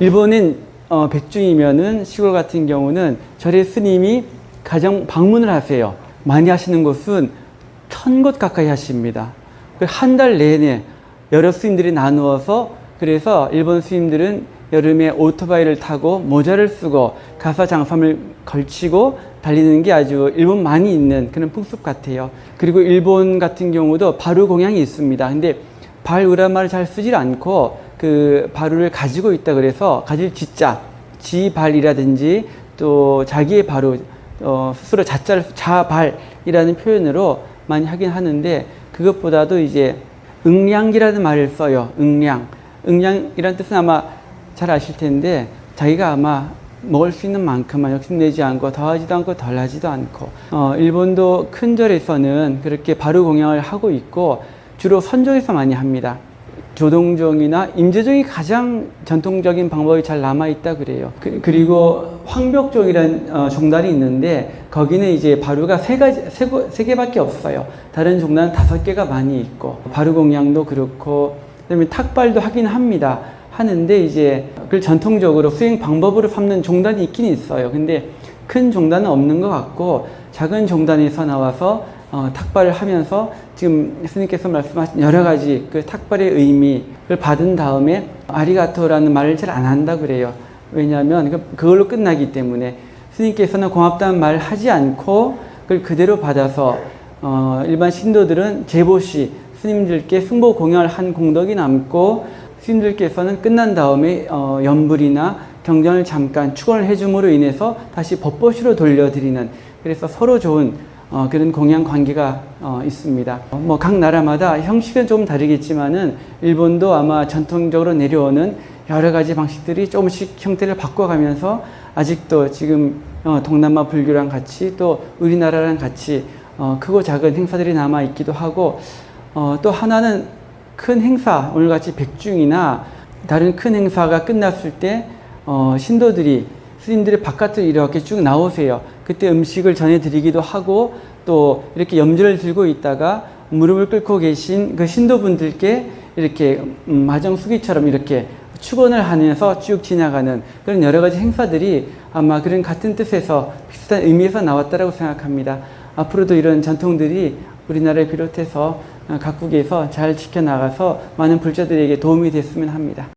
일본인 어, 백중이면은 시골 같은 경우는 절에 스님이 가정 방문을 하세요. 많이 하시는 곳은 천 곳 가까이 하십니다. 한 달 내내 여러 스님들이 나누어서 그래서 일본 스님들은 여름에 오토바이를 타고 모자를 쓰고 가사 장삼을 걸치고 달리는 게 아주 일본 많이 있는 그런 풍습 같아요. 그리고 일본 같은 경우도 바루 공양이 있습니다. 근데 발 우라말을 잘 쓰질 않고 그 바루를 가지고 있다 그래서 가질 지자, 지발이라든지 또 자기의 바루 어, 스스로 자자를 자발이라는 표현으로 많이 하긴 하는데 그것보다도 이제 응량기라는 말을 써요. 응량. 응량이라는 뜻은 아마 잘 아실 텐데 자기가 아마 먹을 수 있는 만큼만 욕심내지 않고 더하지도 않고 덜하지도 않고 어, 일본도 큰 절에서는 그렇게 바루 공양을 하고 있고 주로 선종에서 많이 합니다. 조동종이나 임재종이 가장 전통적인 방법이 잘 남아 있다 그래요. 그, 리고 황벽종이라는 어, 종단이 있는데 거기는 이제 바루가 세 가지 세, 고- 세 개밖에 없어요. 다른 종단은 다섯 개가 많이 있고 바루 공양도 그렇고 그다음에 탁발도 하긴 합니다. 하는데 이제 그걸 전통적으로 수행 방법으로 삼는 종단이 있긴 있어요. 근데 큰 종단은 없는 것 같고 작은 종단에서 나와서 어, 탁발을 하면서 지금 스님께서 말씀하신 여러 가지 그 탁발의 의미를 받은 다음에 아리가토라는 말을 잘 안 한다 그래요. 왜냐하면 그- 그걸로 끝나기 때문에 스님께서는 고맙다는 말을 하지 않고 그걸 그대로 받아서 어, 일반 신도들은 제보시 스님들께 승보 공양을 한 공덕이 남고 스님들께서는 끝난 다음에 어, 연불이나 경전을 잠깐 축원을 해줌으로 인해서 다시 법보시로 돌려드리는 그래서 서로 좋은 어, 그런 공양 관계가 어, 있습니다. 뭐 각 나라마다 형식은 좀 다르겠지만은 일본도 아마 전통적으로 내려오는 여러 가지 방식들이 조금씩 형태를 바꿔가면서 아직도 지금 어, 동남아 불교랑 같이 또 우리나라랑 같이 어, 크고 작은 행사들이 남아 있기도 하고 어, 또 하나는 큰 행사 오늘같이 백중이나 다른 큰 행사가 끝났을 때 어, 신도들이 스님들이 바깥으로 이렇게 쭉 나오세요. 그때 음식을 전해드리기도 하고 또 이렇게 염주를 들고 있다가 무릎을 꿇고 계신 그 신도분들께 이렇게 음, 마정 수기처럼 이렇게 축원을 하면서 쭉 지나가는 그런 여러 가지 행사들이 아마 그런 같은 뜻에서 비슷한 의미에서 나왔다라고 생각합니다. 앞으로도 이런 전통들이 우리나라를 비롯해서 각국에서 잘 지켜나가서 많은 불자들에게 도움이 됐으면 합니다.